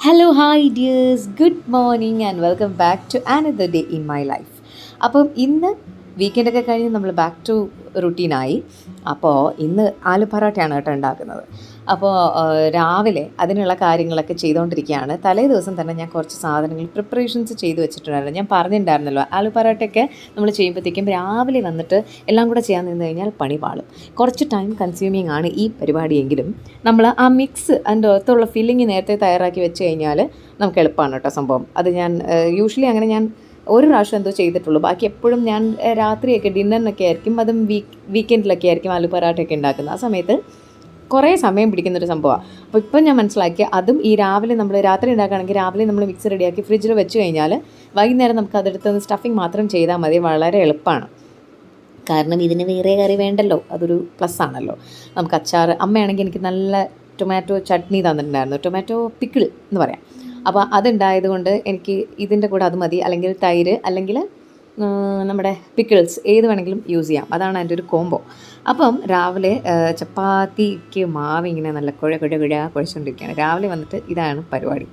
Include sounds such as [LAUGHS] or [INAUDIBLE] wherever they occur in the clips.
Hello hi dears good morning and welcome back to another day in my life അപ്പം ഇന്ന് വീക്കെൻഡൊക്കെ കഴിഞ്ഞ് നമ്മൾ back to റുട്ടീനായി അപ്പോൾ ഇന്ന് ആലു പൊറോട്ടയാണ് കേട്ടോ ഉണ്ടാക്കുന്നത്. അപ്പോൾ രാവിലെ അതിനുള്ള കാര്യങ്ങളൊക്കെ ചെയ്തുകൊണ്ടിരിക്കുകയാണ് തലേ ദിവസം തന്നെ ഞാൻ കുറച്ച് സാധനങ്ങൾ പ്രിപ്പറേഷൻസ് ചെയ്ത് വെച്ചിട്ടുണ്ടായിരുന്നു. ഞാൻ പറഞ്ഞിട്ടുണ്ടായിരുന്നല്ലോ ആലു പൊറോട്ടയൊക്കെ നമ്മൾ ചെയ്യുമ്പോഴത്തേക്കും രാവിലെ വന്നിട്ട് എല്ലാം കൂടെ ചെയ്യാൻ നിന്ന് കഴിഞ്ഞാൽ പണി പാളും. കുറച്ച് ടൈം കൺസ്യൂമിങ് ആണ് ഈ പരിപാടിയെങ്കിലും. നമ്മൾ ആ മിക്സ് അതിന്റെ അകത്തുള്ള ഫില്ലിങ് നേരത്തെ തയ്യാറാക്കി വെച്ച് കഴിഞ്ഞാൽ നമുക്ക് എളുപ്പമാണ് കേട്ടോ സംഭവം. അത് ഞാൻ യൂഷ്വലി അങ്ങനെ ഞാൻ ഒരു പ്രാവശ്യം എന്തോ ചെയ്തിട്ടുള്ളൂ. ബാക്കി എപ്പോഴും ഞാൻ രാത്രിയൊക്കെ ഡിന്നറിനൊക്കെ ആയിരിക്കും അതും വീക്ക് വീക്കെൻഡിലൊക്കെ ആയിരിക്കും ആലു പറാട്ടയൊക്കെ ഉണ്ടാക്കുന്നത്. ആ സമയത്ത് കുറേ സമയം പിടിക്കുന്നൊരു സംഭവമാണ് അപ്പോൾ ഇപ്പം ഞാൻ മനസ്സിലാക്കി അതും ഈ രാവിലെ നമ്മൾ രാത്രി ഉണ്ടാക്കുകയാണെങ്കിൽ രാവിലെ നമ്മൾ മിക്സ് റെഡിയാക്കി ഫ്രിഡ്ജിൽ വെച്ച് കഴിഞ്ഞാൽ വൈകുന്നേരം നമുക്ക് അതെടുത്ത് സ്റ്റഫിങ് മാത്രം ചെയ്താൽ മതി. വളരെ എളുപ്പമാണ് കാരണം ഇതിന് വേറെ കറി വേണ്ടല്ലോ. അതൊരു പ്ലസ് ആണല്ലോ. നമുക്ക് അച്ചാർ അമ്മയാണെങ്കിൽ എനിക്ക് നല്ല ടൊമാറ്റോ ചട്നി തന്നിട്ടുണ്ടായിരുന്നു. ടൊമാറ്റോ പിക്കിൾ എന്ന് പറയാം. അപ്പോൾ അതുണ്ടായത് കൊണ്ട് എനിക്ക് ഇതിന്റെ കൂടെ അത് മതി. അല്ലെങ്കിൽ തൈര് അല്ലെങ്കിൽ നമ്മുടെ പിക്കിൾസ് ഏത് വേണമെങ്കിലും യൂസ് ചെയ്യാം. അതാണ് എന്റെ ഒരു കോംബോ അപ്പം രാവിലെ ചപ്പാത്തിക്ക് മാവ് ഇങ്ങനെ നല്ല കുഴ കുഴ കുഴ കുഴച്ചുകൊണ്ടിരിക്കുകയാണ് രാവിലെ വന്നിട്ട് ഇതാണ് പരിപാടി.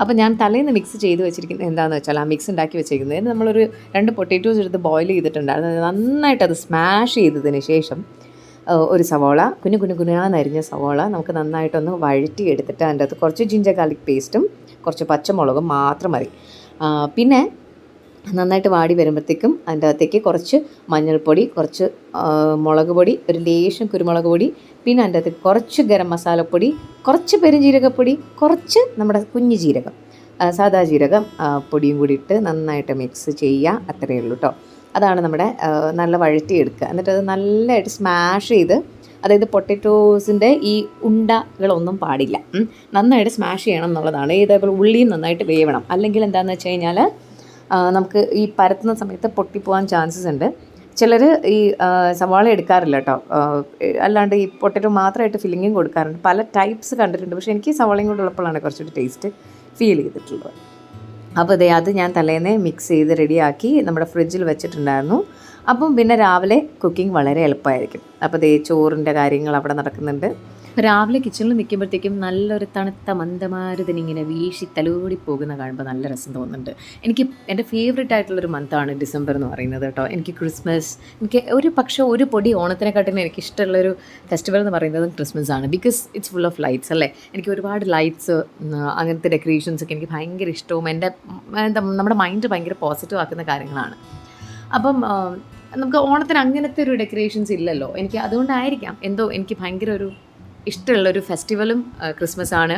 അപ്പോൾ ഞാൻ തലേന്ന് മിക്സ് ചെയ്ത് വെച്ചിരിക്കുന്നത് എന്താണെന്ന് വെച്ചാൽ ആ മിക്സ് ഉണ്ടാക്കി വെച്ചിരിക്കുന്നത് നമ്മളൊരു രണ്ട് പൊട്ടറ്റോസ് എടുത്ത് ബോയിൽ ചെയ്തിട്ടുണ്ടായിരുന്നു. നന്നായിട്ട് അത് സ്മാഷ് ചെയ്തതിന് ശേഷം ഒരു സവോള കുഞ്ഞു കുഞ്ഞു കുഞ്ഞാന്നരിഞ്ഞ സവോള നമുക്ക് നന്നായിട്ടൊന്ന് വഴറ്റി എടുത്തിട്ട് അതിന്റെ അകത്ത് കുറച്ച് ജിഞ്ചർ ഗാർലിക് പേസ്റ്റും കുറച്ച് പച്ചമുളകും മാത്രം മതി. പിന്നെ നന്നായിട്ട് വാടി വരുമ്പോഴത്തേക്കും അതിന്റെ അകത്തേക്ക് കുറച്ച് മഞ്ഞൾപ്പൊടി കുറച്ച് മുളക് പൊടി ഒരു ലേശം കുരുമുളക് പൊടി പിന്നെ അതിന്റെ അകത്തേക്ക് കുറച്ച് ഗരം മസാലപ്പൊടി കുറച്ച് പെരുംജീരകപ്പൊടി കുറച്ച് നമ്മുടെ കുഞ്ഞു ജീരകം സാദാ ജീരകം പൊടിയും കൂടി ഇട്ട് നന്നായിട്ട് മിക്സ് ചെയ്യുക. അത്രയേ ഉള്ളൂ കേട്ടോ അതാണ് നമ്മുടെ നല്ല വഴറ്റിയെടുക്കുക. എന്നിട്ട് അത് നല്ലതായിട്ട് സ്മാഷ് ചെയ്ത് അതായത് പൊട്ടറ്റോസിന്റെ ഈ ഉണ്ടകളൊന്നും പാടില്ല. നന്നായിട്ട് സ്മാഷ് ചെയ്യണം എന്നുള്ളതാണ്. ഇതേപോലെ ഉള്ളിയും നന്നായിട്ട് വേവണം. അല്ലെങ്കിൽ എന്താണെന്ന് വെച്ച് കഴിഞ്ഞാൽ നമുക്ക് ഈ പരത്തുന്ന സമയത്ത് പൊട്ടിപ്പോകാൻ ചാൻസസ് ഉണ്ട്. ചിലർ ഈ സവാള എടുക്കാറില്ല കേട്ടോ അല്ലാണ്ട് ഈ പൊട്ടറ്റോ മാത്രമായിട്ട് ഫില്ലിങ്ങും കൊടുക്കാറുണ്ട്. പല ടൈപ്സ് കണ്ടിട്ടുണ്ട്. പക്ഷേ എനിക്ക് സവാളയും കൂടെ ഉള്ളപ്പോഴാണ് കുറച്ചുകൂടി ടേസ്റ്റ് ഫീൽ ചെയ്തിട്ടുള്ളത്. അപ്പോൾ ഇതേ അത് ഞാൻ തലേന്നേ മിക്സ് ചെയ്ത് റെഡിയാക്കി നമ്മുടെ ഫ്രിഡ്ജിൽ വെച്ചിട്ടുണ്ടായിരുന്നു. അപ്പം പിന്നെ രാവിലെ കുക്കിംഗ് വളരെ എളുപ്പമായിരിക്കും. അപ്പോൾ ദേ ചോറിന്റെ കാര്യങ്ങൾ അവിടെ നടക്കുന്നുണ്ട്. രാവിലെ കിച്ചണിൽ നിൽക്കുമ്പോഴത്തേക്കും നല്ലൊരു തണുത്ത മന്ദമാരുതിനിങ്ങനെ വീശി തലോടി പോകുന്ന കാണുമ്പോൾ നല്ല രസം തോന്നുന്നുണ്ട്. എനിക്ക് എന്റെ ഫേവറേറ്റ് ആയിട്ടുള്ളൊരു മന്താണ് ഡിസംബർ എന്ന് പറയുന്നത് കേട്ടോ. എനിക്ക് ക്രിസ്മസ് എനിക്ക് ഒരു പക്ഷേ ഒരു പൊടി ഓണത്തിനെക്കാട്ടിലും എനിക്ക് ഇഷ്ടമുള്ളൊരു ഫെസ്റ്റിവൽ എന്ന് പറയുന്നത് ക്രിസ്മസ് ആണ്. Because it's full of lights അല്ലേ? എനിക്ക് ഒരുപാട് ലൈറ്റ്സ് അങ്ങനത്തെ ഡെക്കറേഷൻസ് ഒക്കെ എനിക്ക് ഭയങ്കര ഇഷ്ടവും. എന്റെ എന്താ നമ്മുടെ മൈൻഡ് ഭയങ്കര പോസിറ്റീവ് ആക്കുന്ന കാര്യങ്ങളാണ്. അപ്പം നമുക്ക് ഓണത്തിന് അങ്ങനത്തെ ഒരു ഡെക്കറേഷൻസ് ഇല്ലല്ലോ. എനിക്ക് അതുകൊണ്ടായിരിക്കാം. എന്തോ എനിക്ക് ഭയങ്കര ഒരു ഇഷ്ടമുള്ളൊരു ഫെസ്റ്റിവലും ക്രിസ്മസ് ആണ്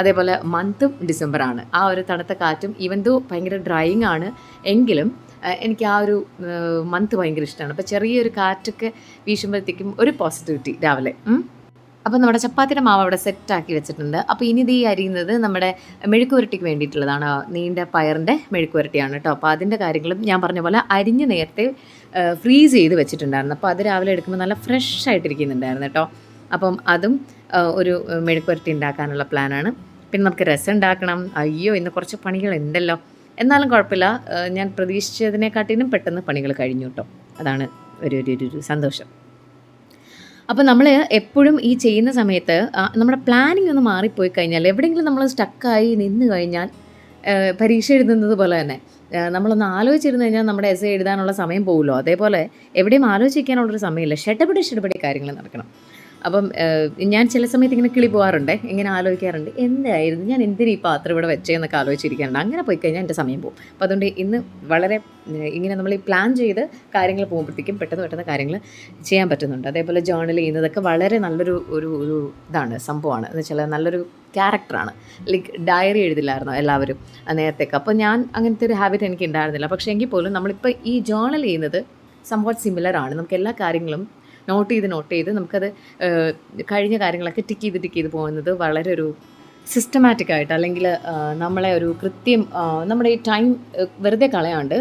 അതേപോലെ മന്തും ഡിസംബറാണ്. ആ ഒരു തണുത്ത കാറ്റും ഈവൻ ദോ ഭയങ്കര ഡ്രൈയിങ് ആണ് എങ്കിലും എനിക്ക് ആ ഒരു മന്ത് ഭയങ്കര ഇഷ്ടമാണ്. അപ്പോൾ ചെറിയൊരു കാറ്റൊക്കെ വീശുമ്പോഴത്തേക്കും ഒരു പോസിറ്റിവിറ്റി രാവിലെ. അപ്പോൾ നമ്മുടെ ചപ്പാത്തിയുടെ മാവ് അവിടെ സെറ്റാക്കി വെച്ചിട്ടുണ്ട്. അപ്പോൾ ഇനി ഇത് ഈ അരിയുന്നത് നമ്മുടെ മെഴുക്കുവരട്ടിക്ക് വേണ്ടിയിട്ടുള്ളതാണ്. നീണ്ട പയറിന്റെ മെഴുക്കുവരട്ടിയാണ് കേട്ടോ അപ്പോൾ അതിന്റെ കാര്യങ്ങളും ഞാൻ പറഞ്ഞ പോലെ അരിഞ്ഞ് നേരത്തെ ഫ്രീസ് ചെയ്ത് വെച്ചിട്ടുണ്ടായിരുന്നു. അപ്പോൾ അത് രാവിലെ എടുക്കുമ്പോൾ നല്ല ഫ്രഷ് ആയിട്ടിരിക്കുന്നുണ്ടായിരുന്നു കേട്ടോ അപ്പം അതും ഒരു മെഴുക്കുവരട്ടി ഉണ്ടാക്കാനുള്ള പ്ലാനാണ്. പിന്നെ നമുക്ക് രസം ഉണ്ടാക്കണം. അയ്യോ ഇന്ന് കുറച്ച് പണികൾ ഉണ്ടല്ലോ എന്നാലും കുഴപ്പമില്ല. ഞാൻ പ്രതീക്ഷിച്ചതിനെക്കാട്ടിലും പെട്ടെന്ന് പണികൾ കഴിഞ്ഞു കേട്ടോ. അതാണ് ഒരു ഒരു ഒരു- സന്തോഷം. അപ്പോൾ നമ്മൾ എപ്പോഴും ഈ ചെയ്യുന്ന സമയത്ത് നമ്മുടെ പ്ലാനിങ് ഒന്ന് മാറിപ്പോയി കഴിഞ്ഞാൽ എവിടെയെങ്കിലും നമ്മൾ സ്റ്റക്കായി നിന്ന് കഴിഞ്ഞാൽ പരീക്ഷ എഴുതുന്നത് പോലെ തന്നെ നമ്മളൊന്ന് ആലോചിച്ചിരുന്നു കഴിഞ്ഞാൽ നമ്മുടെ എസ് എഴുതാനുള്ള സമയം പോകുമല്ലോ അതേപോലെ എവിടെയും ആലോചിക്കാനുള്ളൊരു സമയമില്ല. ഷെട്ടപടി ഷെട്ടപടി കാര്യങ്ങൾ നടക്കണം. അപ്പം ഞാൻ ചില സമയത്ത് ഇങ്ങനെ കിളി പോകാറുണ്ട് ഇങ്ങനെ ആലോചിക്കാറുണ്ട് എന്തായിരുന്നു ഞാൻ എന്തിനു ഈ പാത്രം ഇവിടെ വെച്ചേന്നൊക്കെ ആലോചിച്ചിരിക്കാറുണ്ട്. അങ്ങനെ പോയി കഴിഞ്ഞാൽ എന്റെ സമയം പോകും. അപ്പോൾ അതുകൊണ്ട് ഇന്ന് വളരെ ഇങ്ങനെ നമ്മൾ ഈ പ്ലാൻ ചെയ്ത് കാര്യങ്ങൾ പോകുമ്പോഴത്തേക്കും പെട്ടെന്ന് പെട്ടെന്ന് കാര്യങ്ങൾ ചെയ്യാൻ പറ്റുന്നുണ്ട്. അതേപോലെ ജേർണൽ ചെയ്യുന്നതൊക്കെ വളരെ നല്ലൊരു ഒരു ഒരു ഇതാണ് സംഭവമാണ്. എന്ന് വെച്ചാൽ നല്ലൊരു ക്യാരക്ടറാണ് ലൈക്ക് ഡയറി എഴുതില്ലായിരുന്നു എല്ലാവരും നേരത്തേക്ക് അപ്പോൾ ഞാൻ അങ്ങനത്തെ ഒരു ഹാബിറ്റ് എനിക്ക് ഉണ്ടായിരുന്നില്ല. പക്ഷേ എങ്കിൽ പോലും നമ്മളിപ്പോൾ ഈ ജേണൽ ചെയ്യുന്നത് സംഭവം സിമിലർ ആണ്. നമുക്ക് എല്ലാ കാര്യങ്ങളും നോട്ട് ചെയ്ത് നോട്ട് ചെയ്ത് നമുക്കത് കഴിഞ്ഞ കാര്യങ്ങളൊക്കെ ടിക്ക് ചെയ്ത് ടിക്ക് ചെയ്ത് പോകുന്നത് വളരെ ഒരു സിസ്റ്റമാറ്റിക് ആയിട്ട് അല്ലെങ്കിൽ നമ്മളെ ഒരു കൃത്യം നമ്മുടെ ഈ ടൈം വെറുതെ കളയാണ്ട്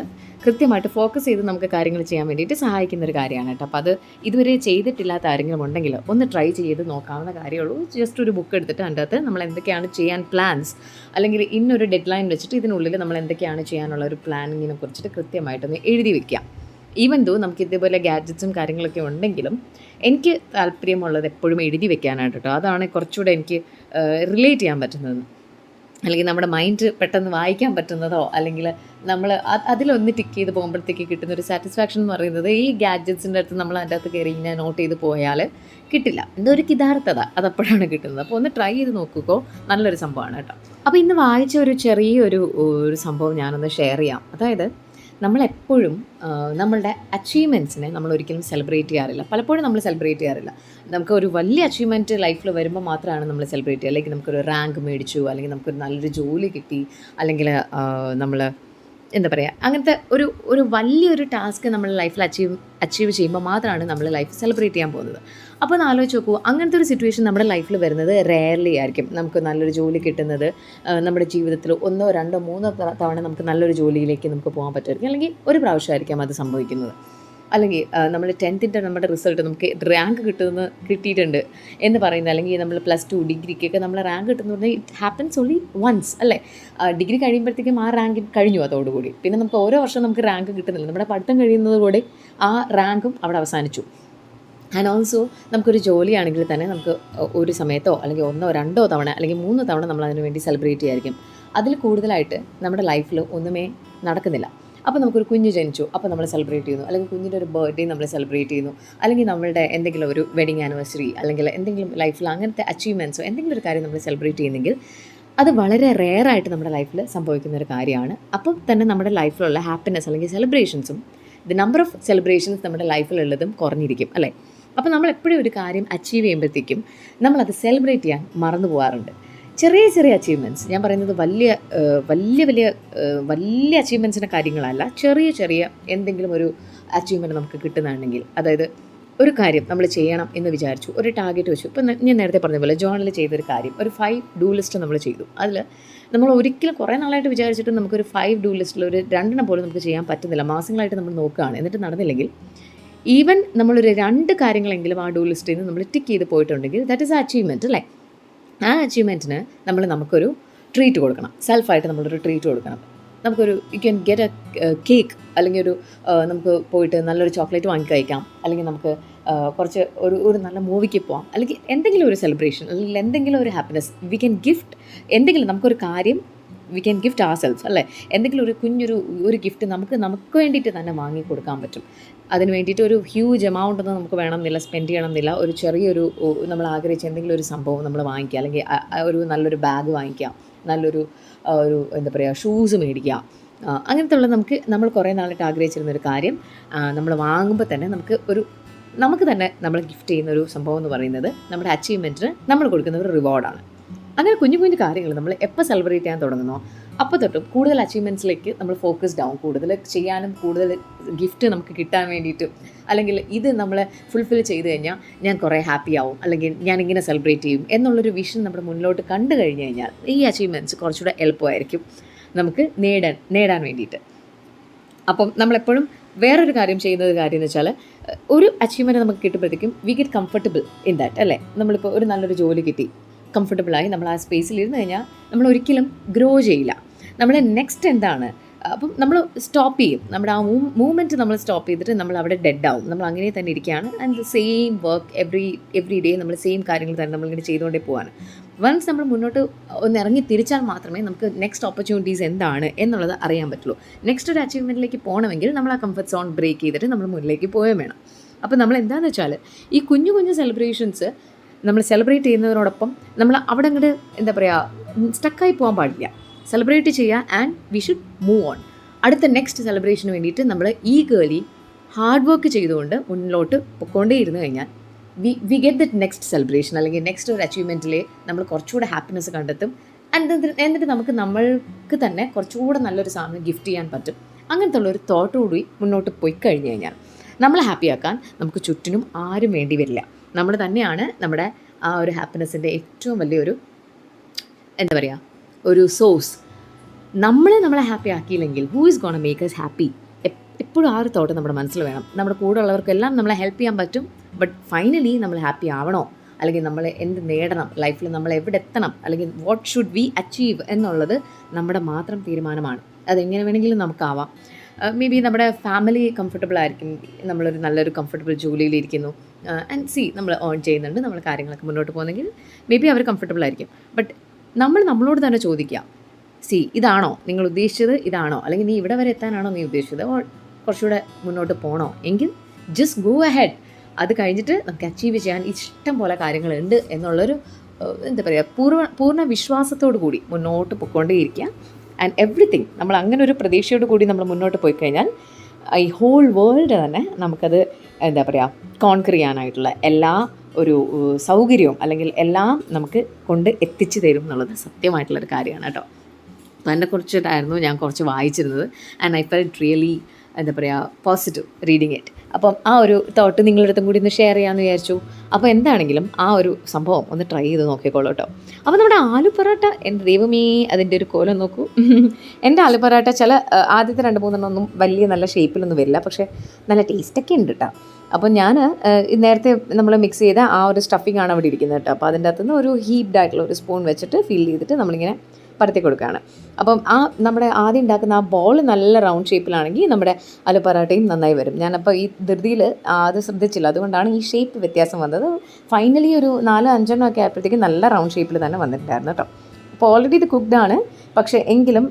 കൃത്യമായിട്ട് ഫോക്കസ് ചെയ്ത് നമുക്ക് കാര്യങ്ങൾ ചെയ്യാൻ വേണ്ടിയിട്ട് സഹായിക്കുന്ന ഒരു കാര്യമാണ് കേട്ടോ. അപ്പോൾ അത് ഇതുവരെ ചെയ്തിട്ടില്ലാത്ത ആരെങ്കിലും ഉണ്ടെങ്കിൽ ഒന്ന് ട്രൈ ചെയ്ത് നോക്കാവുന്ന കാര്യമുള്ളൂ. ജസ്റ്റ് ഒരു ബുക്ക് എടുത്തിട്ട് അതിന്റെ അകത്ത് നമ്മൾ എന്തൊക്കെയാണ് ചെയ്യാൻ പ്ലാൻസ് അല്ലെങ്കിൽ ഇന്നൊരു ഡെഡ് ലൈൻ വെച്ചിട്ട് ഇതിനുള്ളിൽ നമ്മൾ എന്തൊക്കെയാണ് ചെയ്യാനുള്ള ഒരു പ്ലാനിങ്ങിനെ കുറിച്ചിട്ട് കൃത്യമായിട്ടൊന്ന് എഴുതി വെക്കാം ഈവൻ ദോ നമുക്ക് ഇതേപോലെ ഗാഡ്ജറ്റ്സും കാര്യങ്ങളൊക്കെ ഉണ്ടെങ്കിലും എനിക്ക് താല്പര്യമുള്ളത് എപ്പോഴും എഴുതി വെക്കാനായിട്ട് കേട്ടോ അതാണ് കുറച്ചുകൂടെ എനിക്ക് റിലേറ്റ് ചെയ്യാൻ പറ്റുന്നത്. അല്ലെങ്കിൽ നമ്മുടെ മൈൻഡ് പെട്ടെന്ന് വായിക്കാൻ പറ്റുന്നതോ അല്ലെങ്കിൽ നമ്മൾ അതിലൊന്ന് ടിക്ക് ചെയ്ത് പോകുമ്പോഴത്തേക്ക് കിട്ടുന്ന ഒരു സാറ്റിസ്ഫാക്ഷൻ എന്ന് പറയുന്നത് ഈ ഗാഡ്ജറ്റ്സിന്റെ അടുത്ത് നമ്മൾ അതിന്റെ അകത്ത് കയറി ഇങ്ങനെ നോട്ട് ചെയ്ത് പോയാൽ കിട്ടില്ല. എന്തോ ഒരു കിതാർത്ഥത. അതപ്പോഴാണ് കിട്ടുന്നത്. അപ്പോൾ ഒന്ന് ട്രൈ ചെയ്ത് നോക്കുമ്പോൾ നല്ലൊരു സംഭവമാണ് കേട്ടോ അപ്പോൾ ഇന്ന് വായിച്ച ഒരു ചെറിയൊരു ഒരു സംഭവം ഞാനൊന്ന് ഷെയർ ചെയ്യാം. അതായത് നമ്മളെപ്പോഴും നമ്മളുടെ അച്ചീവ്മെന്റ്സിനെ നമ്മൾ ഒരിക്കലും സെലിബ്രേറ്റ് ചെയ്യാറില്ല. പലപ്പോഴും നമ്മൾ സെലിബ്രേറ്റ് ചെയ്യാറില്ല. നമുക്ക് ഒരു വലിയ അച്ചീവ്മെന്റ് ലൈഫിൽ വരുമ്പോൾ മാത്രമാണ് നമ്മൾ സെലിബ്രേറ്റ് ചെയ്യുക. അല്ലെങ്കിൽ നമുക്കൊരു റാങ്ക് മേടിച്ചു അല്ലെങ്കിൽ നമുക്കൊരു നല്ലൊരു ജോലി കിട്ടി അല്ലെങ്കിൽ നമ്മൾ എന്താ പറയുക അങ്ങനത്തെ ഒരു ഒരു വലിയൊരു ടാസ്ക് നമ്മൾ ലൈഫിൽ അച്ചീവ് അച്ചീവ് ചെയ്യുമ്പോൾ മാത്രമാണ് നമ്മൾ ലൈഫ് സെലിബ്രേറ്റ് ചെയ്യാൻ പോകുന്നത്. അപ്പോൾ ഒന്ന് ആലോചിച്ച് നോക്കൂ അങ്ങനത്തെ ഒരു സിറ്റുവേഷൻ നമ്മുടെ ലൈഫിൽ വരുന്നത് റെയർലി ആയിരിക്കും. നമുക്ക് നല്ലൊരു ജോലി കിട്ടുന്നത് നമ്മുടെ ജീവിതത്തിൽ ഒന്നോ രണ്ടോ മൂന്നോ തവണ നമുക്ക് നല്ലൊരു ജോലിയിലേക്ക് നമുക്ക് പോകാൻ പറ്റുമായിരിക്കും. അല്ലെങ്കിൽ ഒരു പ്രാവശ്യമായിരിക്കാം അത് സംഭവിക്കുന്നത്. അല്ലെങ്കിൽ നമ്മൾ ടെൻത്തിന്റെ നമ്മുടെ റിസൾട്ട് നമുക്ക് റാങ്ക് കിട്ടുമെന്ന് കിട്ടിയിട്ടുണ്ട് എന്ന് പറയുന്നത്. അല്ലെങ്കിൽ നമ്മൾ പ്ലസ് ടു ഡിഗ്രിക്കൊക്കെ നമ്മൾ റാങ്ക് കിട്ടുന്ന പറഞ്ഞാൽ ഇറ്റ് ഹാപ്പൻസ് ഓൺലി വൺസ് അല്ലേ? ഡിഗ്രി കഴിയുമ്പോഴത്തേക്കും ആ റാങ്ക് കഴിഞ്ഞു അതോടുകൂടി. പിന്നെ നമുക്ക് ഓരോ വർഷം നമുക്ക് റാങ്ക് കിട്ടുന്നില്ല. നമ്മുടെ പഠിത്തം കഴിയുന്നതോടെ ആ റാങ്കും അവിടെ അവസാനിച്ചു. ആൻഡ് ഓൾസോ നമുക്കൊരു ജോലിയാണെങ്കിൽ തന്നെ നമുക്ക് ഒരു സമയത്തോ അല്ലെങ്കിൽ ഒന്നോ രണ്ടോ തവണ അല്ലെങ്കിൽ മൂന്ന് തവണ നമ്മൾ അതിനു വേണ്ടി സെലിബ്രേറ്റ് ചെയ്യായിരിക്കും. അതിൽ കൂടുതലായിട്ട് നമ്മുടെ ലൈഫിൽ ഒന്നുമേ നടക്കുന്നില്ല. അപ്പോൾ നമുക്കൊരു കുഞ്ഞ് ജനിച്ചു അപ്പോൾ നമ്മൾ സെലിബ്രേറ്റ് ചെയ്യുന്നു. അല്ലെങ്കിൽ കുഞ്ഞിന്റെ ഒരു ബർത്ത്ഡേ നമ്മൾ സെലിബ്രേറ്റ് ചെയ്യുന്നു. അല്ലെങ്കിൽ നമ്മളുടെ എന്തെങ്കിലും ഒരു വെഡിങ് ആനിവേഴ്സറി അല്ലെങ്കിൽ എന്തെങ്കിലും ലൈഫിൽ അങ്ങനത്തെ അച്ചീവ്മെന്റ്സോ എന്തെങ്കിലും ഒരു കാര്യം നമ്മൾ സെലിബ്രേറ്റ് ചെയ്യുന്നെങ്കിൽ അത് വളരെ ആയിട്ട് നമ്മുടെ ലൈഫിൽ സംഭവിക്കുന്ന ഒരു കാര്യമാണ്. അപ്പം തന്നെ നമ്മുടെ ലൈഫിലുള്ള ഹാപ്പിനെസ് അല്ലെങ്കിൽ സെലിബ്രേഷൻസും ദ നമ്പർ ഓഫ് സെലിബ്രേഷൻസ് നമ്മുടെ ലൈഫിലുള്ളതും കുറഞ്ഞിരിക്കും അല്ലേ? അപ്പോൾ നമ്മൾ എപ്പോഴും ഒരു കാര്യം അച്ചീവ് ചെയ്യുമ്പോഴത്തേക്കും നമ്മളത് സെലിബ്രേറ്റ് ചെയ്യാൻ മറന്നു പോകാറുണ്ട് ചെറിയ ചെറിയ അച്ചീവ്മെന്റ്സ് ഞാൻ പറയുന്നത് വലിയ വലിയ വലിയ വലിയ അച്ചീവ്മെന്റ്സിന്റെ കാര്യങ്ങളല്ല ചെറിയ ചെറിയ എന്തെങ്കിലും ഒരു അച്ചീവ്മെന്റ് നമുക്ക് കിട്ടുന്നതാണെങ്കിൽ അതായത് ഒരു കാര്യം നമ്മൾ ചെയ്യണം എന്ന് വിചാരിച്ചു ഒരു ടാർഗറ്റ് വെച്ചു. ഇപ്പം ഞാൻ നേരത്തെ പറഞ്ഞ പോലെ ജോണിൽ ചെയ്തൊരു കാര്യം ഒരു ഫൈവ് ഡൂ ലിസ്റ്റ് നമ്മൾ ചെയ്തു. അതിൽ നമ്മൾ ഒരിക്കലും കുറേ നാളായിട്ട് വിചാരിച്ചിട്ട് നമുക്കൊരു ഫൈവ് ഡൂ ലിസ്റ്റിൽ ഒരു രണ്ടെണ്ണം പോലും നമുക്ക് ചെയ്യാൻ പറ്റുന്നില്ല. മാസങ്ങളായിട്ട് നമ്മൾ നോക്കുകയാണ്. എന്നിട്ട് നടന്നില്ലെങ്കിൽ ഈവൻ നമ്മളൊരു രണ്ട് കാര്യങ്ങളെങ്കിലും ആ ഡൂ ലിസ്റ്റിൽ നിന്ന് നമ്മൾ ടിക്ക് ചെയ്ത് പോയിട്ടുണ്ടെങ്കിൽ ദാറ്റ് ഇസ് അച്ചീവ്മെന്റ് അല്ലേ? ആ അച്ചീവ്മെന്റിന് നമ്മൾ നമുക്കൊരു ട്രീറ്റ് കൊടുക്കണം. സെൽഫായിട്ട് നമ്മളൊരു ട്രീറ്റ് കൊടുക്കണം. നമുക്കൊരു you can get a cake അല്ലെങ്കിൽ ഒരു നമുക്ക് പോയിട്ട് നല്ലൊരു ചോക്ലേറ്റ് വാങ്ങി കഴിക്കാം. അല്ലെങ്കിൽ നമുക്ക് കുറച്ച് ഒരു ഒരു നല്ല മൂവിക്ക് പോവാം. അല്ലെങ്കിൽ എന്തെങ്കിലും ഒരു സെലിബ്രേഷൻ അല്ലെങ്കിൽ എന്തെങ്കിലും ഒരു ഹാപ്പിനെസ് വി ക്യാൻ ഗിഫ്റ്റ് എന്തെങ്കിലും നമുക്കൊരു കാര്യം we can gift our self അല്ലേ? എന്തെങ്കിലും ഒരു കുഞ്ഞൊരു ഒരു ഗിഫ്റ്റ് നമുക്ക് നമുക്ക് വേണ്ടിയിട്ട് തന്നെ വാങ്ങി കൊടുക്കാൻ പറ്റും. അതിന് വേണ്ടിയിട്ട് ഒരു ഹ്യൂജ് എമൗണ്ട് ഒന്നും നമുക്ക് വേണമെന്നില്ല സ്പെൻഡ് ചെയ്യണമെന്നില്ല. ഒരു ചെറിയൊരു നമ്മൾ ആഗ്രഹിച്ച എന്തെങ്കിലും ഒരു സംഭവം നമ്മൾ വാങ്ങിക്കുക. അല്ലെങ്കിൽ ഒരു നല്ലൊരു ബാഗ് വാങ്ങിക്കാം നല്ലൊരു ഒരു എന്താ പറയുക ഷൂസ് മേടിക്കുക. അങ്ങനത്തെ ഉള്ള നമുക്ക് നമ്മൾ കുറേ നാളായിട്ട് ആഗ്രഹിച്ചിരുന്ന ഒരു കാര്യം നമ്മൾ വാങ്ങുമ്പോൾ തന്നെ നമുക്ക് ഒരു നമുക്ക് തന്നെ നമ്മൾ ഗിഫ്റ്റ് ചെയ്യുന്ന ഒരു സംഭവം എന്ന് പറയുന്നത് നമ്മുടെ അച്ചീവ്മെന്റിന് നമ്മൾ കൊടുക്കുന്ന ഒരു റിവാർഡാണ് അങ്ങനെ കുഞ്ഞു കുഞ്ഞു കാര്യങ്ങൾ നമ്മൾ എപ്പോൾ സെലിബ്രേറ്റ് ചെയ്യാൻ തുടങ്ങുന്നോ അപ്പോൾ തൊട്ടും കൂടുതൽ അച്ചീവ്മെന്റ്സിലേക്ക് നമ്മൾ ഫോക്കസ്ഡ് ആവും കൂടുതൽ ചെയ്യാനും കൂടുതൽ ഗിഫ്റ്റ് നമുക്ക് കിട്ടാൻ വേണ്ടിയിട്ടും. അല്ലെങ്കിൽ ഇത് നമ്മൾ ഫുൾഫിൽ ചെയ്ത് കഴിഞ്ഞാൽ ഞാൻ കുറേ ഹാപ്പി ആവും അല്ലെങ്കിൽ ഞാൻ ഇങ്ങനെ സെലിബ്രേറ്റ് ചെയ്യും എന്നുള്ളൊരു വിഷൻ നമ്മുടെ മുന്നോട്ട് കണ്ടു കഴിഞ്ഞു കഴിഞ്ഞാൽ ഈ അച്ചീവ്മെന്റ്സ് കുറച്ചുകൂടെ എളുപ്പമായിരിക്കും നമുക്ക് നേടാൻ നേടാൻ വേണ്ടിയിട്ട്. അപ്പം നമ്മളെപ്പോഴും വേറൊരു കാര്യം ചെയ്യുന്ന ഒരു കാര്യം എന്ന് വെച്ചാൽ ഒരു അച്ചീവ്മെന്റ് നമുക്ക് കിട്ടുമ്പോഴത്തേക്കും we get comfortable in that അല്ലേ? നമ്മളിപ്പോൾ ഒരു നല്ലൊരു ജോലി കിട്ടി. കംഫർട്ടബിളായി നമ്മൾ ആ സ്പേസിൽ ഇരുന്ന് കഴിഞ്ഞാൽ നമ്മൾ ഒരിക്കലും ഗ്രോ ചെയ്യില്ല. നമ്മൾ നെക്സ്റ്റ് എന്താണ്? അപ്പം നമ്മൾ സ്റ്റോപ്പ് ചെയ്യും. നമ്മുടെ ആ മൂവ്മെന്റ് നമ്മൾ സ്റ്റോപ്പ് ചെയ്തിട്ട് നമ്മൾ അവിടെ ഡെഡ് ആവും. നമ്മൾ അങ്ങനെ തന്നെ ഇരിക്കുകയാണ്. And same work every every day നമ്മൾ സെയിം കാര്യങ്ങൾ തന്നെ നമ്മളിങ്ങനെ ചെയ്തുകൊണ്ടേ പോവാണ്. വൺസ് നമ്മൾ മുന്നോട്ട് ഒന്ന് ഇറങ്ങി തിരിച്ചാൽ മാത്രമേ നമുക്ക് നെക്സ്റ്റ് ഓപ്പർച്യൂണിറ്റീസ് എന്താണ് എന്നുള്ളത് അറിയാൻ പറ്റുള്ളൂ. നെക്സ്റ്റ് ഒരു അച്ചീവ്മെന്റിലേക്ക് പോകണമെങ്കിൽ നമ്മൾ ആ കംഫർട്ട് സോൺ ബ്രേക്ക് ചെയ്തിട്ട് നമ്മൾ മുന്നിലേക്ക് പോവുകയും വേണം. അപ്പോൾ നമ്മൾ എന്താണെന്ന് വെച്ചാൽ ഈ കുഞ്ഞു കുഞ്ഞു സെലിബ്രേഷൻസ് നമ്മൾ സെലിബ്രേറ്റ് ചെയ്യുന്നതിനോടൊപ്പം നമ്മൾ അവിടെ അങ്ങോട്ട് എന്താ പറയുക സ്റ്റക്കായി പോകാൻ പാടില്ല. സെലിബ്രേറ്റ് ചെയ്യുക and we should move on അടുത്ത നെക്സ്റ്റ് സെലിബ്രേഷന് വേണ്ടിയിട്ട് നമ്മൾ ഈ ഗേളി ഹാർഡ് വർക്ക് ചെയ്തുകൊണ്ട് മുന്നിലോട്ട് പൊക്കോണ്ടേ ഇരുന്ന് കഴിഞ്ഞാൽ we we get that next celebration അല്ലെങ്കിൽ നെക്സ്റ്റ് ഒരു അച്ചീവ്മെന്റിൽ നമ്മൾ കുറച്ചുകൂടെ ഹാപ്പിനെസ് കണ്ടെത്തും. എന്നിട്ട് നമുക്ക് നമ്മൾക്ക് തന്നെ കുറച്ചുകൂടെ നല്ലൊരു സാധനം ഗിഫ്റ്റ് ചെയ്യാൻ പറ്റും. അങ്ങനത്തെ ഉള്ളൊരു തോട്ടോടുകൂടി മുന്നോട്ട് പോയി കഴിഞ്ഞ് കഴിഞ്ഞാൽ നമ്മളെ ഹാപ്പിയാക്കാൻ നമുക്ക് ചുറ്റിനും ആരും വേണ്ടി വരില്ല. നമ്മൾ തന്നെയാണ് നമ്മുടെ ആ ഒരു ഹാപ്പിനെസ്സിന്റെ ഏറ്റവും വലിയൊരു എന്താ പറയുക ഒരു സോഴ്സ് നമ്മളെ നമ്മളെ happy ആക്കിയില്ലെങ്കിൽ who is gonna make us happy എപ്പോഴും ആ ഒരു തോട്ട് നമ്മുടെ മനസ്സിൽ വേണം. നമ്മുടെ കൂടെ ഉള്ളവർക്കെല്ലാം നമ്മളെ ഹെൽപ്പ് ചെയ്യാൻ പറ്റും. ബട്ട് ഫൈനലി നമ്മൾ ഹാപ്പി ആവണോ? അല്ലെങ്കിൽ നമ്മൾ എന്ത് നേടണം? ലൈഫിൽ നമ്മൾ എവിടെ എത്തണം? അല്ലെങ്കിൽ വാട്ട് ഷുഡ് വി അച്ചീവ് എന്നുള്ളത് നമ്മുടെ മാത്രം തീരുമാനമാണ്. അതെങ്ങനെ വേണമെങ്കിലും നമുക്കാവാം. മേ ബി നമ്മുടെ ഫാമിലി കംഫർട്ടബിൾ ആയിരിക്കും. നമ്മളൊരു നല്ലൊരു കംഫർട്ടബിൾ ജോലിയിലിരിക്കുന്നു ആൻഡ് സി നമ്മൾ ഓൺ ചെയ്യുന്നുണ്ട്. നമ്മൾ കാര്യങ്ങളൊക്കെ മുന്നോട്ട് പോകുന്നെങ്കിൽ മേ ബി അവർ കംഫർട്ടബിൾ ആയിരിക്കും. ബട്ട് നമ്മൾ നമ്മളോട് തന്നെ ചോദിക്കാം സി ഇതാണോ? നിങ്ങൾ ഉദ്ദേശിച്ചത് ഇതാണോ? അല്ലെങ്കിൽ നീ ഇവിടെ വരെ എത്താനാണോ നീ ഉദ്ദേശിച്ചത്? ഓ കുറച്ചുകൂടെ മുന്നോട്ട് പോകണോ എങ്കിൽ ജസ്റ്റ് ഗോ അഹെഡ് അത് കഴിഞ്ഞിട്ട് നമുക്ക് അച്ചീവ് ചെയ്യാൻ ഇഷ്ടം പോലെ കാര്യങ്ങളുണ്ട് എന്നുള്ളൊരു ഏഹ്, എന്താ പറയുക പൂർണ പൂർണ വിശ്വാസത്തോടു കൂടി മുന്നോട്ട് പൊയ്ക്കൊണ്ടേയിരിക്കുക ആൻഡ് എവറിത്തിങ് നമ്മൾ അങ്ങനെ ഒരു പ്രതീക്ഷയോട് കൂടി നമ്മൾ മുന്നോട്ട് പോയി കഴിഞ്ഞാൽ ഈ ഹോൾ വേൾഡ് തന്നെ നമുക്കത് എന്താ പറയുക കോൺക്രീ ചെയ്യാനായിട്ടുള്ള എല്ലാ ഒരു സൗകര്യവും അല്ലെങ്കിൽ എല്ലാം നമുക്ക് കൊണ്ട് എത്തിച്ചു തരും എന്നുള്ളത് സത്യമായിട്ടുള്ളൊരു കാര്യമാണ് കേട്ടോ. അപ്പോൾ അതിനെക്കുറിച്ചിട്ടായിരുന്നു ഞാൻ കുറച്ച് വായിച്ചിരുന്നത്. ആൻഡ് ഐ ഫെൽറ്റ് റിയലി എന്താ പറയുക പോസിറ്റീവ് റീഡിങ് ഇറ്റ് അപ്പം ആ ഒരു തോട്ട് നിങ്ങളുടെ അടുത്തും കൂടി ഒന്ന് ഷെയർ ചെയ്യാമെന്ന് വിചാരിച്ചു. അപ്പോൾ എന്താണെങ്കിലും ആ ഒരു സംഭവം ഒന്ന് ട്രൈ ചെയ്ത് നോക്കിക്കോളൂ കേട്ടോ അപ്പോൾ നമ്മുടെ ആലു പൊറോട്ട എന്റെ ദൈവമേ അതിന്റെ ഒരു കോലം നോക്കൂ. [LAUGHS] എന്റെ ആലു പൊറോട്ട ചില ആദ്യത്തെ രണ്ട് മൂന്നെണ്ണം ഒന്നും വലിയ നല്ല ഷേപ്പിലൊന്നും വരില്ല. പക്ഷേ നല്ല ടേസ്റ്റൊക്കെ ഉണ്ട് കേട്ടോ അപ്പോൾ ഞാൻ നേരത്തെ നമ്മൾ മിക്സ് ചെയ്ത ആ ഒരു സ്റ്റഫിംഗ് ആണ് അവിടെ ഇരിക്കുന്നത് കേട്ടോ അപ്പോൾ അതിന്റെ അകത്തുനിന്ന് ഒരു ഹീപ്ഡ് ആയിട്ടുള്ള ഒരു സ്പൂൺ വെച്ചിട്ട് ഫിൽ ചെയ്തിട്ട് നമ്മളിങ്ങനെ പരത്തി കൊടുക്കുകയാണ്. അപ്പം ആ നമ്മുടെ ആദ്യം ഉണ്ടാക്കുന്ന ആ ബോൾ നല്ല റൗണ്ട് ഷേപ്പിലാണെങ്കിൽ നമ്മുടെ അലു പറാട്ടയും നന്നായി വരും. ഞാനപ്പോൾ ഈ ധൃതിയിൽ അത് ശ്രദ്ധിച്ചില്ല. അതുകൊണ്ടാണ് ഈ ഷേപ്പ് വ്യത്യാസം വന്നത്. ഫൈനലി ഒരു നാലോ അഞ്ചെണ്ണം ഒക്കെ ആയപ്പോഴത്തേക്കും നല്ല റൗണ്ട് ഷേപ്പിൽ തന്നെ വന്നിട്ടുണ്ടായിരുന്നു കേട്ടോ. അപ്പോൾ ഓൾറെഡി ഇത് കുക്ക്ഡ് ആണ്. പക്ഷേ എങ്കിലും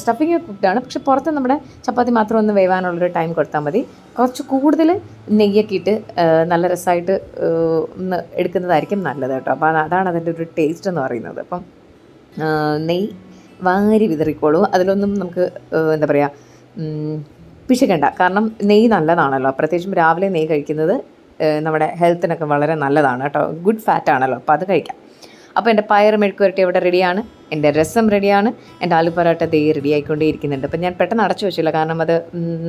സ്റ്റഫിങ് കുക്ക്ഡ് ആണ്. പക്ഷേ പുറത്ത് നമ്മുടെ ചപ്പാത്തി മാത്രം ഒന്ന് വേവാനുള്ളൊരു ടൈം കൊടുത്താൽ മതി. കുറച്ച് കൂടുതൽ നെയ്യൊക്കെ ഇട്ട് നല്ല രസമായിട്ട് ഒന്ന് എടുക്കുന്നതായിരിക്കും നല്ലത് കേട്ടോ. അപ്പോൾ അതാണ് അതിന്റെ ഒരു ടേസ്റ്റ് എന്ന് പറയുന്നത്. അപ്പം ആ, നെയ്യ് വാരി വിതറിക്കോളൂ. അതിലൊന്നും നമുക്ക് എന്താ പറയുക പിശുക്കണ്ട. കാരണം നെയ്യ് നല്ലതാണല്ലോ. പ്രത്യേകിച്ചും രാവിലെ നെയ്യ് കഴിക്കുന്നത് നമ്മുടെ ഹെൽത്തിനൊക്കെ വളരെ നല്ലതാണ് കേട്ടോ. ഗുഡ് ഫാറ്റ് ആണല്ലോ. അപ്പോൾ അത് കഴിക്കാം. അപ്പോൾ എന്റെ പയർ മെഴുക്കുരട്ടി ഇവിടെ റെഡിയാണ്. എന്റെ രസം റെഡിയാണ്. എന്റെ ആലു പൊറോട്ട ദേ റെഡി ആയിക്കൊണ്ടേ ഇരിക്കുന്നുണ്ട് അപ്പം ഞാൻ പെട്ടെന്ന് അടച്ചു വെച്ചില്ല. കാരണം അത്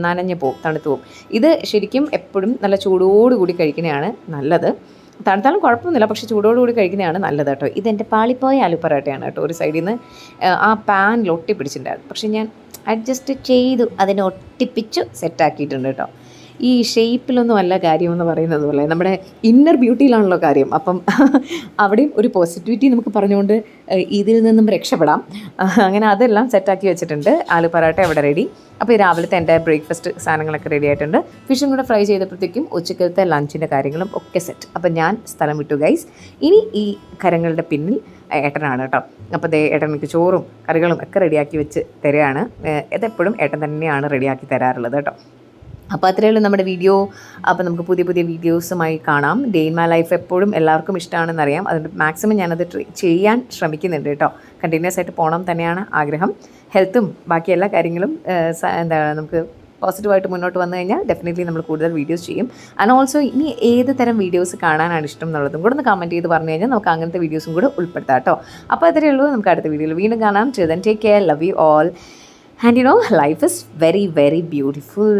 നനഞ്ഞ് പോകും തണുത്ത് പോവും ഇത് ശരിക്കും എപ്പോഴും നല്ല ചൂടോടുകൂടി കഴിക്കുന്നതാണ് നല്ലത്. തണുത്താലും കുഴപ്പമൊന്നുമില്ല പക്ഷേ ചൂടോടുകൂടി കഴിക്കുന്നതാണ് നല്ലത് കേട്ടോ. ഇതെന്റെ പാളിപ്പോയ ആലു പൊറോട്ടയാണ് കേട്ടോ ഒരു സൈഡിൽ നിന്ന് ആ പാനിൽ ഒട്ടിപ്പിടിച്ചിട്ടുണ്ടായിരുന്നു. പക്ഷേ ഞാൻ അഡ്ജസ്റ്റ് ചെയ്തു അതിനെ ഒട്ടിപ്പിച്ചു സെറ്റാക്കിയിട്ടുണ്ട് കേട്ടോ. ഈ ഷേപ്പിലൊന്നും അല്ല കാര്യം എന്ന് പറയുന്നത് പോലെ. നമ്മുടെ ഇന്നർ ബ്യൂട്ടിയിലാണല്ലോ കാര്യം. അപ്പം അവിടെയും ഒരു പോസിറ്റിവിറ്റി നമുക്ക് പറഞ്ഞുകൊണ്ട് ഇതിൽ നിന്നും രക്ഷപ്പെടാം. അങ്ങനെ അതെല്ലാം സെറ്റാക്കി വെച്ചിട്ടുണ്ട്. ആലു പൊറോട്ട അവിടെ റെഡി അപ്പോൾ രാവിലത്തെ എന്റെ ബ്രേക്ക്ഫാസ്റ്റ് സാധനങ്ങളൊക്കെ റെഡി ആയിട്ടുണ്ട്. ഫിഷും കൂടെ ഫ്രൈ ചെയ്തപ്പോഴത്തേക്കും ഉച്ചക്കത്തെ ലഞ്ചിന്റെ കാര്യങ്ങളും ഒക്കെ സെറ്റ് അപ്പം ഞാൻ സ്ഥലം വിട്ടു ഗൈസ് ഇനി ഈ കരങ്ങളുടെ പിന്നിൽ ഏട്ടനാണ് കേട്ടോ. അപ്പോൾ ദേ ഏട്ടനക്ക് ചോറും കറികളും ഒക്കെ റെഡിയാക്കി വെച്ച് തരികയാണ് ഇതെപ്പോഴും ഏട്ടൻ തന്നെയാണ് റെഡിയാക്കി തരാറുള്ളത് കേട്ടോ. അപ്പോൾ അത്രയേ ഉള്ളൂ നമ്മുടെ വീഡിയോ. അപ്പോൾ നമുക്ക് പുതിയ പുതിയ വീഡിയോസുമായി കാണാം. ഡേ ഇൻ മൈ ലൈഫ് എപ്പോഴും എല്ലാവർക്കും ഇഷ്ടമാണെന്നറിയാം. അതുകൊണ്ട് മാക്സിമം ഞാനത് ചെയ്യാൻ ശ്രമിക്കുന്നുണ്ട് കേട്ടോ. കണ്ടിന്യൂസ് ആയിട്ട് പോകണം തന്നെയാണ് ആഗ്രഹം. ഹെൽത്തും ബാക്കി എല്ലാ കാര്യങ്ങളും എന്താണ് എന്താ നമുക്ക് പോസിറ്റീവായിട്ട് മുന്നോട്ട് വന്നു കഴിഞ്ഞാൽ ഡെഫിനറ്റ്ലി നമ്മൾ കൂടുതൽ വീഡിയോസ് ചെയ്യും. ആൻഡ് ഓൾസോ ഇനി ഏത് തരം വീഡിയോസ് കാണാനാണ് ഇഷ്ടം എന്നുള്ളതും കൂടെ ഒന്ന് കമന്റ് ചെയ്ത് പറഞ്ഞു കഴിഞ്ഞാൽ നമുക്ക് അങ്ങനത്തെ വീഡിയോസും കൂടെ ഉൾപ്പെടുത്താം കേട്ടോ. അപ്പോൾ അത്രയേ ഉള്ളൂ. നമുക്ക് അടുത്ത വീഡിയോയിൽ വീണ്ടും കാണാം. ചെയ്തൻ take care love you all and you know life is very very beautiful